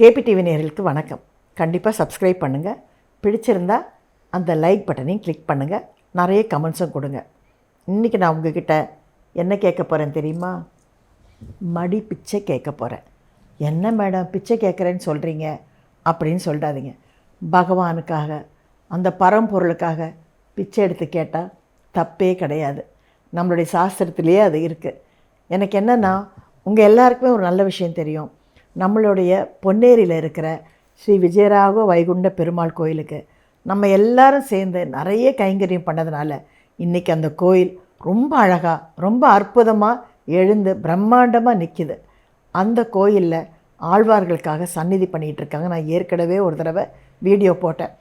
KP TV வணக்கம். கண்டிப்பாக subscribe பண்ணுங்கள் பிடிச்சிருந்தால் அந்த லைக் பட்டனையும் கிளிக் பண்ணுங்கள் நிறைய கமெண்ட்ஸும் கொடுங்க. இன்றைக்கி நான் உங்ககிட்ட என்ன கேட்க போகிறேன் தெரியுமா? மடி பிச்சை கேட்க போகிறேன் என்ன மேடம் பிச்சை கேட்குறேன்னு சொல்கிறீங்க அப்படின்னு சொல்லிடாதீங்க பகவானுக்காக அந்த பரம்பொருளுக்காக பிச்சை எடுத்து கேட்டால் தப்பே கிடையாது. நம்மளுடைய சாஸ்திரத்திலேயே அது இருக்குது எனக்கு என்னென்னா உங்கள் எல்லாருக்குமே ஒரு நல்ல விஷயம் தெரியும். நம்மளுடைய பொன்னேரியில் இருக்கிற ஸ்ரீ விஜயராக வைகுண்ட பெருமாள் கோயிலுக்கு நம்ம எல்லாரும் சேர்ந்து நிறைய கைங்கரியம் பண்ணதுனால இன்றைக்கி அந்த கோயில் ரொம்ப அழகாக ரொம்ப அற்புதமாக எழுந்து பிரம்மாண்டமாக நிற்கிது அந்த கோயிலில் ஆழ்வார்களுக்காக சந்நிதி பண்ணிகிட்டு இருக்காங்க. நான் ஏற்கனவே ஒரு தடவை வீடியோ போட்டேன்.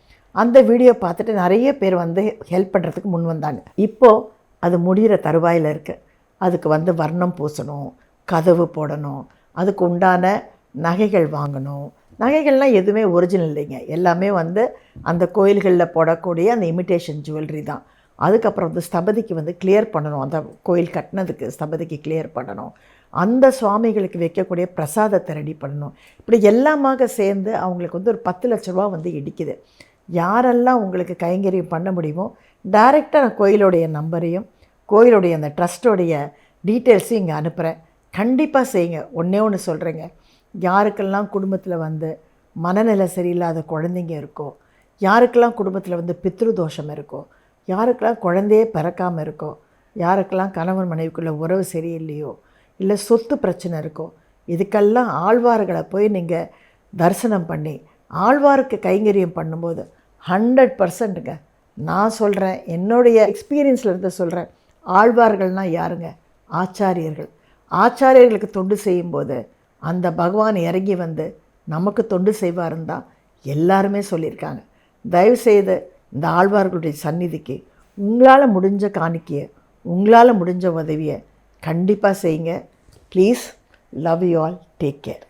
அந்த வீடியோ பார்த்துட்டு நிறைய பேர் வந்து ஹெல்ப் பண்ணுறதுக்கு முன் வந்தாங்க. இப்போது அது முடிகிற தருவாயில் இருக்குது அதுக்கு வந்து வர்ணம் பூசணும் கதவு போடணும். அதுக்கு உண்டான நகைகள் வாங்கணும். நகைகள்லாம் எதுவுமே ஒரிஜினல் இல்லைங்க. எல்லாமே வந்து அந்த கோயில்களில் போடக்கூடிய அந்த இமிட்டேஷன் ஜுவல்லரி தான். அதுக்கப்புறம் வந்து ஸ்தபதிக்கு வந்து கிளியர் பண்ணணும். அந்த கோயில் கட்டினதுக்கு ஸ்தபதிக்கு கிளியர் பண்ணணும். அந்த சுவாமிகளுக்கு வைக்கக்கூடிய பிரசாதத்தை ரெடி பண்ணணும். இப்படி எல்லாமாக சேர்ந்து அவங்களுக்கு வந்து ஒரு பத்து லட்ச ரூபா வந்து இடிக்குது. யாரெல்லாம் உங்களுக்கு கைங்கரியம் பண்ண முடியுமோ டைரெக்டாக நான் கோயிலுடைய நம்பரையும் கோயிலுடைய அந்த ட்ரஸ்ட்டோடைய டீட்டெயில்ஸையும் இங்கே அனுப்புகிறேன் கண்டிப்பாக செய்யுங்க. ஒன்றே ஒன்று சொல்கிறேங்க யாருக்கெல்லாம் குடும்பத்தில் வந்து மனநிலை சரியில்லாத குழந்தைங்க இருக்கோ யாருக்கெல்லாம் குடும்பத்தில் வந்து பித்ரு தோஷம் இருக்கோ யாருக்கெல்லாம் குழந்தையே பிறக்காமல் இருக்கோ யாருக்கெல்லாம் கணவன் மனைவிக்குள்ளே உறவு சரியில்லையோ இல்லை சொத்து பிரச்சனை இருக்கோ இதுக்கெல்லாம் ஆழ்வார்களை போய் நீங்கள் தரிசனம் பண்ணி ஆழ்வாருக்கு கைங்கரியம் பண்ணும்போது ஹண்ட்ரட் பர்சன்ட்டுங்க நான் சொல்கிறேன் என்னுடைய எக்ஸ்பீரியன்ஸில் இருந்து சொல்கிறேன் ஆழ்வார்கள்னால் யாருங்க? ஆச்சாரியர்கள். ஆச்சாரியர்களுக்கு தொண்டு செய்யும்போது அந்த பகவான் இறங்கி வந்து நமக்கு தொண்டு செய்வாருன்னு தான் எல்லாருமே சொல்லியிருக்காங்க. தயவுசெய்து இந்த ஆழ்வார்களுடைய சந்நிதிக்கு உங்களால் முடிஞ்ச காணிக்கையை உங்களால் முடிஞ்ச உதவியை கண்டிப்பாக செய்யுங்க. Please love you all take care